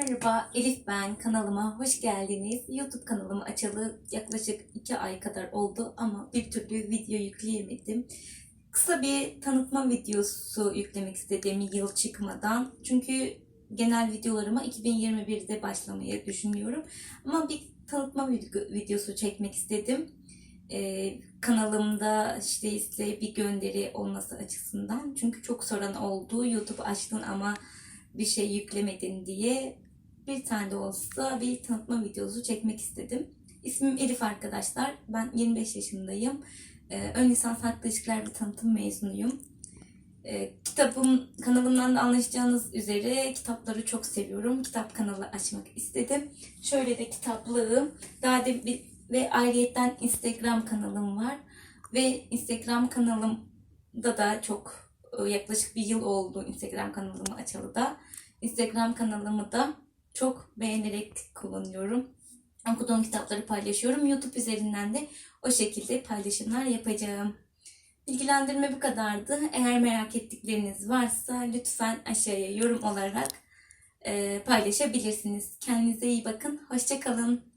merhaba. Elif ben. Kanalıma hoş geldiniz. YouTube kanalımı açalı yaklaşık 2 ay kadar oldu ama bir türlü video yükleyemedim. Kısa bir tanıtma videosu yüklemek istedim yıl çıkmadan. Çünkü genel videolarıma 2021'de başlamayı düşünüyorum. Ama bir tanıtma video- videosu çekmek istedim. Ee, kanalımda işte size bir gönderi olması açısından. Çünkü çok soran oldu. YouTube açtın ama bir şey yüklemedin diye bir tane de olsa bir tanıtma videosu çekmek istedim. İsmim Elif arkadaşlar. Ben 25 yaşındayım. Ee, ön lisans halkla ilişkiler ve tanıtım mezunuyum. Ee, kitabım kanalımdan da anlaşacağınız üzere kitapları çok seviyorum. Kitap kanalı açmak istedim. Şöyle de kitaplığım. Daha da bir, ve ayrıyetten Instagram kanalım var. Ve Instagram kanalımda da çok e, yaklaşık bir yıl oldu Instagram kanalımı açalı da. Instagram kanalımı da çok beğenerek kullanıyorum. Okuduğum kitapları paylaşıyorum. YouTube üzerinden de o şekilde paylaşımlar yapacağım. Bilgilendirme bu kadardı. Eğer merak ettikleriniz varsa lütfen aşağıya yorum olarak paylaşabilirsiniz. Kendinize iyi bakın. Hoşçakalın.